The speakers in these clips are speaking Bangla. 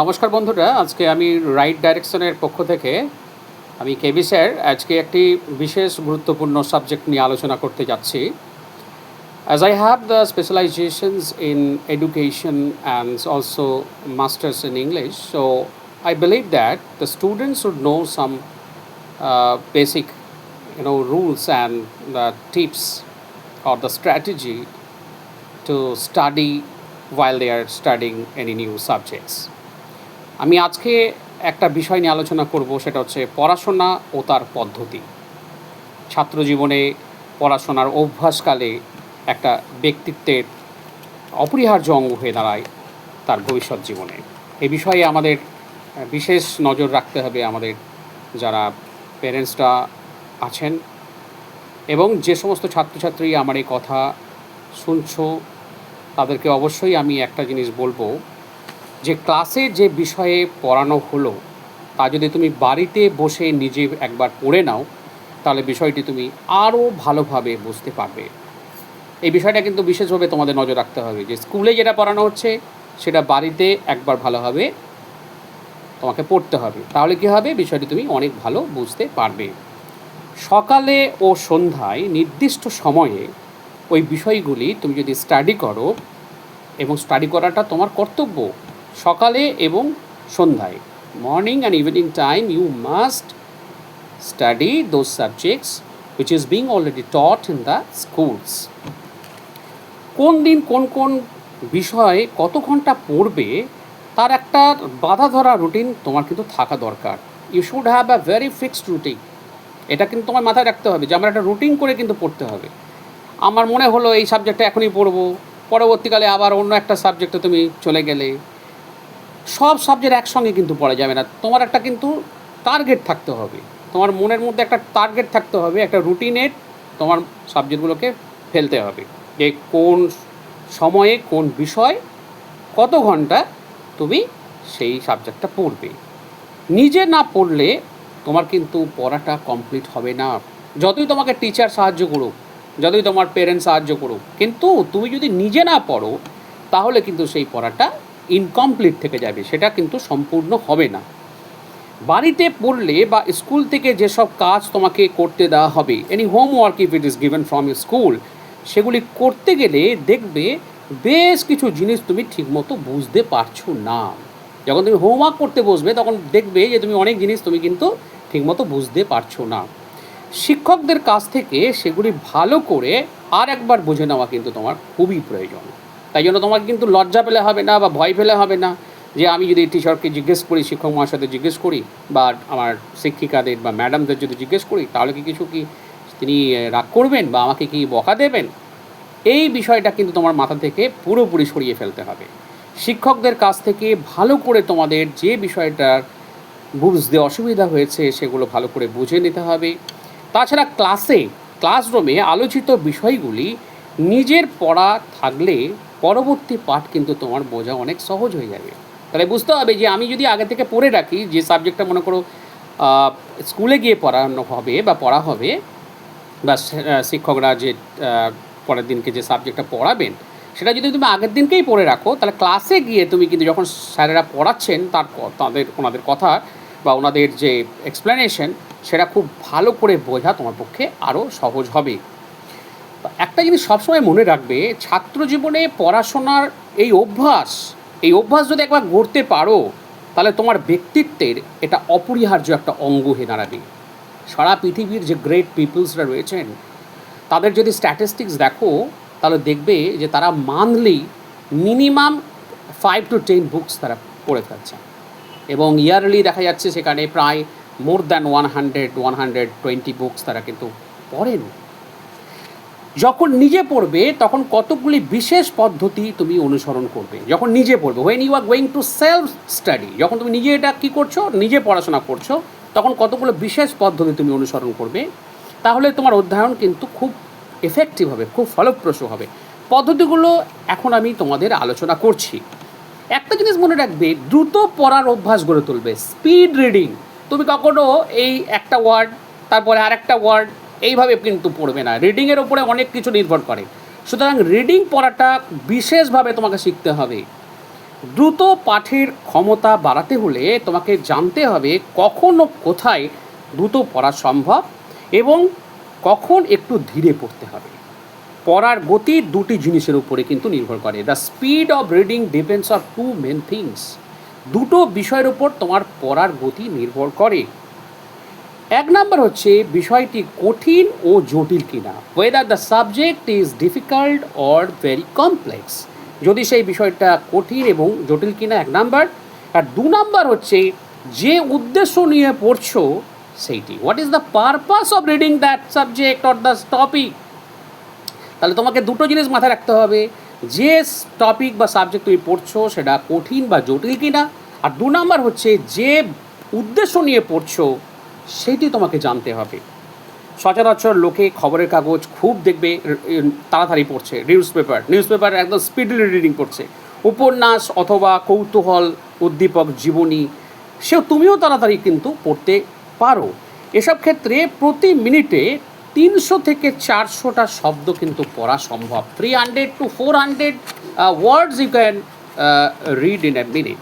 নমস্কার বন্ধুরা, আজকে আমি রাইট ডাইরেকশনের পক্ষ থেকে আমি কেবি স্যার আজকে একটি বিশেষ গুরুত্বপূর্ণ সাবজেক্ট নিয়ে আলোচনা করতে যাচ্ছি। As I have the specializations in education and also masters in English so I believe that the students would know some basic you know rules and the tips or the strategy to study while they are studying any new subjects. আমি আজকে একটা বিষয় নিয়ে আলোচনা করব, সেটা হচ্ছে পড়াশোনা ও তার পদ্ধতি ছাত্র জীবনে পড়াশোনার অভ্যাসকালে একটা ব্যক্তিত্বের অপরিহার্য অঙ্গ হয়ে দাঁড়ায় তার ভবিষ্যৎ জীবনে এই বিষয়ে আমাদের বিশেষ নজর রাখতে হবে আমাদের যারা প্যারেন্টসরা আছেন এবং যে সমস্ত ছাত্রছাত্রী আমার এই কথা শুনছো তাদেরকে অবশ্যই আমি একটা জিনিস বলব, যে ক্লাসে যে বিষয়ে পড়ানো হলো, তা যদি তুমি বাড়িতে বসে নিজে একবার পড়ে নাও, তাহলে বিষয়টি তুমি আরও ভালোভাবে বুঝতে পারবে। এই বিষয়টা কিন্তু বিশেষভাবে তোমাদের নজর রাখতে হবে, যে স্কুলে যেটা পড়ানো হচ্ছে, সেটা বাড়িতে একবার ভালোভাবে তোমাকে পড়তে হবে। তাহলে কী হবে? বিষয়টি তুমি অনেক ভালো বুঝতে পারবে। সকালে ও সন্ধ্যায় নির্দিষ্ট সময়ে ওই বিষয়গুলি তুমি যদি স্টাডি করো এবং স্টাডি করাটা তোমার কর্তব্য। সকালে এবং সন্ধ্যায়। Morning and evening time you must study those subjects which is being already taught in the schools. কোন দিন কোন কোন বিষয়ে কত ঘণ্টা পড়বে তার একটা বাধা ধরা রুটিন তোমার কিন্তু থাকা দরকার। You should have a very fixed routine এটা কিন্তু তোমার মাথায় রাখতে হবে যে আমার একটা রুটিন করে কিন্তু পড়তে হবে। আমার মনে হলো এই সাবজেক্টটা এখনই পড়ব। পরবর্তীকালে আবার অন্য একটা সাবজেক্টে তুমি চলে গেলে। সব সাবজেক্ট একসঙ্গে কিন্তু পড়া যাবে না। তোমার একটা কিন্তু টার্গেট থাকতে হবে। তোমার মনের মধ্যে একটা টার্গেট থাকতে হবে, একটা রুটিনের তোমার সাবজেক্টগুলোকে ফেলতে হবে। যে কোন সময়ে, কোন বিষয় কত ঘণ্টা তুমি সেই সাবজেক্টটা পড়বে। নিজে না পড়লে তোমার কিন্তু পড়াটা কমপ্লিট হবে না। যতই তোমাকে টিচার সাহায্য করুক যতই তোমার পেরেন্টস সাহায্য করুক। কিন্তু তুমি যদি নিজে না পড়ো, তাহলে কিন্তু সেই পড়াটা ইনকমপ্লিট থেকে যাবে। সেটা কিন্তু সম্পূর্ণ হবে না। বাড়িতে পড়লে বা স্কুল থেকে যেসব কাজ তোমাকে করতে দেওয়া হবে any homework if it is given from school সেগুলি করতে গেলে দেখবে বেশ কিছু জিনিস তুমি ঠিকমতো বুঝতে পারছ না। যখন তুমি হোমওয়ার্ক করতে বসবে, তখন দেখবে যে তুমি অনেক জিনিস তুমি কিন্তু ঠিকমতো বুঝতে পারছ না। শিক্ষকদের কাছ থেকে সেগুলি ভালো করে আর একবার বুঝে নেওয়া কিন্তু তোমার খুবই প্রয়োজন। তাই জন্য তোমাকে কিন্তু লজ্জা পেলে হবে না বা ভয় পেলে হবে না যে আমি যদি টিচারকে জিজ্ঞেস করি, শিক্ষক মহাশয়দের জিজ্ঞেস করি বা আমার শিক্ষিকাদের বা ম্যাডামদের যদি জিজ্ঞেস করি, তাহলে কি কিছু কি তিনি রাগ করবেন বা আমাকে কি বকা দেবেন? এই বিষয়টা কিন্তু তোমার মাথা থেকে পুরোপুরি সরিয়ে ফেলতে হবে। শিক্ষকদের কাছ থেকে ভালো করে তোমাদের যে বিষয়টার বুঝতে অসুবিধা হয়েছে, সেগুলো ভালো করে বুঝে নিতে হবে। তাছাড়া ক্লাসে, ক্লাসরুমে আলোচিত বিষয়গুলি নিজের পড়া থাকলে পরবর্তী পাঠ কিন্তু তোমার বোঝা অনেক সহজ হয়ে যাবে। তাহলে বুঝতে হবে যে আমি যদি আগে থেকে পড়ে রাখি, যে সাবজেক্টটা মনে করো স্কুলে গিয়ে পড়ানো হবে বা পড়া হবে, বা শিক্ষকরা যে পরের দিনকে যে সাবজেক্টটা পড়াবেন, সেটা যদি তুমি আগের দিনকেই পড়ে রাখো, তাহলে ক্লাসে গিয়ে তুমি কিন্তু যখন স্যারেরা পড়াচ্ছেন তার তাদের, ওনাদের কথা বা ওনাদের যে এক্সপ্লেনেশন সেটা খুব ভালো করে বোঝা তোমার পক্ষে আরও সহজ হবে। একটা জিনিস সবসময় মনে রাখবে, ছাত্র জীবনে পড়াশোনার এই অভ্যাস এই অভ্যাস যদি একবার গড়তে পারো, তাহলে তোমার ব্যক্তিত্বের এটা অপরিহার্য একটা অঙ্গ হয়ে দাঁড়াবে। সারা পৃথিবীর যে গ্রেট পিপলসরা রয়েছেন, তাদের যদি স্ট্যাটিস্টিক্স দেখো, তাহলে দেখবে যে তারা monthly minimum five to ten books তারা পড়ে ফেলছে। এবং ইয়ারলি দেখা যাচ্ছে সেখানে প্রায় more than one hundred one hundred twenty books তারা কিন্তু পড়েন। যখন নিজে পড়বে, তখন কতগুলি বিশেষ পদ্ধতি তুমি অনুসরণ করবে। যখন নিজে পড়বে when you are going to self study যখন তুমি নিজে এটা কী করছ, নিজে পড়াশোনা করছ, তখন কতগুলো বিশেষ পদ্ধতি তুমি অনুসরণ করবে, তাহলে তোমার অধ্যয়ন কিন্তু খুব এফেক্টিভ হবে, খুব ফলপ্রসূ হবে। পদ্ধতিগুলো এখন আমি তোমাদের আলোচনা করছি। একটা জিনিস মনে রাখবে, দ্রুত পড়ার অভ্যাস গড়ে তুলবে। স্পিড রিডিং তুমি কখনো এই একটা ওয়ার্ড তারপরে আর একটা ওয়ার্ড এইভাবে কিন্তু পড়বে না। রিডিংয়ের ওপরে অনেক কিছু নির্ভর করে। সুতরাং রিডিং পড়াটা বিশেষভাবে তোমাকে শিখতে হবে। দ্রুত পাঠের ক্ষমতা বাড়াতে হলে তোমাকে জানতে হবে কখন ও কোথায় দ্রুত পড়া সম্ভব এবং কখন একটু ধীরে পড়তে হবে। পড়ার গতি দুটি জিনিসের উপরে কিন্তু নির্ভর করে। The speed of reading depends of two main things দুটো বিষয়ের উপর তোমার পড়ার গতি নির্ভর করে। এক নাম্বার হচ্ছে, বিষয়টি কঠিন ও জটিল কিনা। Whether the subject is difficult or very complex যদি সেই বিষয়টা কঠিন এবং জটিল কিনা, এক নাম্বার। আর দু নাম্বার হচ্ছে, যে উদ্দেশ্য নিয়ে পড়ছো, সেইটি। What is the purpose of reading that subject or the topic তাহলে তোমাকে দুটো জিনিস মাথায় রাখতে হবে। যে টপিক বা সাবজেক্ট তুমি পড়ছো, সেটা কঠিন বা জটিল কিনা। আর দু নাম্বার হচ্ছে, যে উদ্দেশ্য নিয়ে পড়ছো, সেটি তোমাকে জানতে হবে। সচরাচর লোকে খবরের কাগজ খুব দেখবে তাড়াতাড়ি পড়ছে। নিউজ পেপার নিউজ পেপার একদম স্পিডলি রিডিং করছে। উপন্যাস অথবা কৌতূহল, উদ্দীপক, জীবনী, সেও তুমিও তাড়াতাড়ি কিন্তু পড়তে পারো। এসব ক্ষেত্রে প্রতি মিনিটে তিনশো থেকে চারশোটা শব্দ কিন্তু পড়া সম্ভব। Three hundred to four hundred words you can read in a minute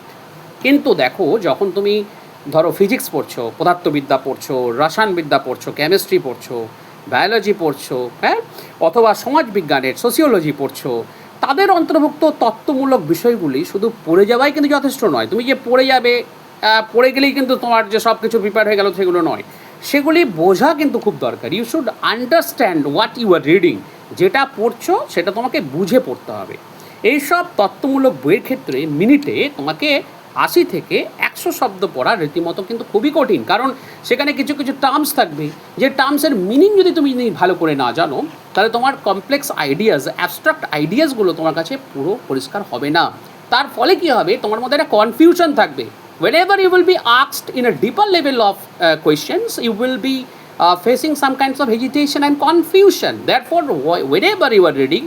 কিন্তু দেখো, যখন তুমি ধরো ফিজিক্স পড়ছো, পদার্থবিদ্যা পড়ছো, রসায়নবিদ্যা পড়ছো কেমিস্ট্রি পড়ছো বায়োলজি পড়ছো হ্যাঁ অথবা সমাজবিজ্ঞানের সোসিওলজি পড়ছো, তাদের অন্তর্ভুক্ত তত্ত্বমূলক বিষয়গুলি শুধু পড়ে যাওয়াই কিন্তু যথেষ্ট নয়। তুমি যে পড়ে যাবে পড়ে গেলেই কিন্তু তোমার যে সব কিছু প্রিপেয়ার হয়ে গেল সেগুলো নয়। সেগুলি বোঝা কিন্তু খুব দরকার। You should understand what you are reading যেটা পড়ছো, সেটা তোমাকে বুঝে পড়তে হবে। এইসব তত্ত্বমূলক বইয়ের ক্ষেত্রে মিনিটে তোমাকে আশি থেকে একশো শব্দ পড়া রীতিমতো কিন্তু খুবই কঠিন। কারণ সেখানে কিছু কিছু টার্মস থাকবে। যে টার্মসের মিনিং যদি তুমি ভালো করে না জানো, তাহলে তোমার কমপ্লেক্স আইডিয়াস অ্যাবস্ট্রাক্ট আইডিয়াসগুলো তোমার কাছে পুরো পরিষ্কার হবে না। তার ফলে কি হবে? তোমার মধ্যে একটা কনফিউশন থাকবে। whenever you will be asked in a deeper level of uh, questions you will be uh, facing some kinds of hesitation and confusion therefore wh- whenever you are reading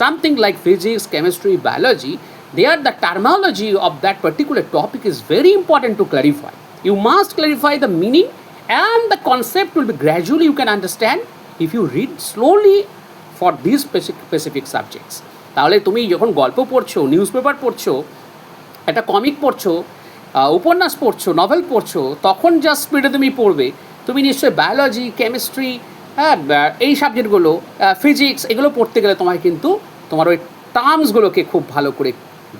something like physics chemistry biology there the terminology of that particular topic is very important to clarify you must clarify the meaning and the concept will be gradually you can understand if you read slowly for these specific, specific subjects তাহলে তুমি যখন গল্প পড়ছো নিউজ পেপার পড়ছো একটা কমিক পড়ছো আহ, উপন্যাস পড়ছো নভেল পড়ছো, তখন যা স্পিডে তুমি পড়বে, তুমি নিশ্চয়ই বায়োলজি কেমিস্ট্রি হ্যাঁ এই সাবজেক্টগুলো ফিজিক্স এগুলো পড়তে গেলে তোমায় কিন্তু তোমার ওই টার্মসগুলোকে খুব ভালো করে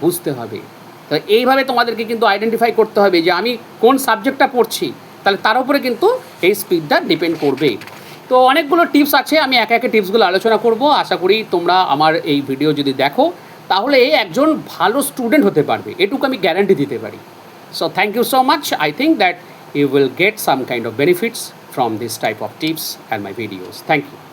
বুঝতে হবে। তো এইভাবে তোমাদেরকে কিন্তু আইডেন্টিফাই করতে হবে যে আমি কোন সাবজেক্টটা পড়ছি, তাহলে তার উপরে কিন্তু এই স্পিডটা ডিপেন্ড করবে। তো অনেকগুলো টিপস আছে, আমি একে একে টিপসগুলো আলোচনা করব। আশা করি তোমরা আমার এই ভিডিও যদি দেখো, তাহলে একজন ভালো স্টুডেন্ট হতে পারবে, এটুকু আমি গ্যারান্টি দিতে পারি। So thank you so much. I think that you will get some kind of benefits from this type of tips and my videos. Thank you.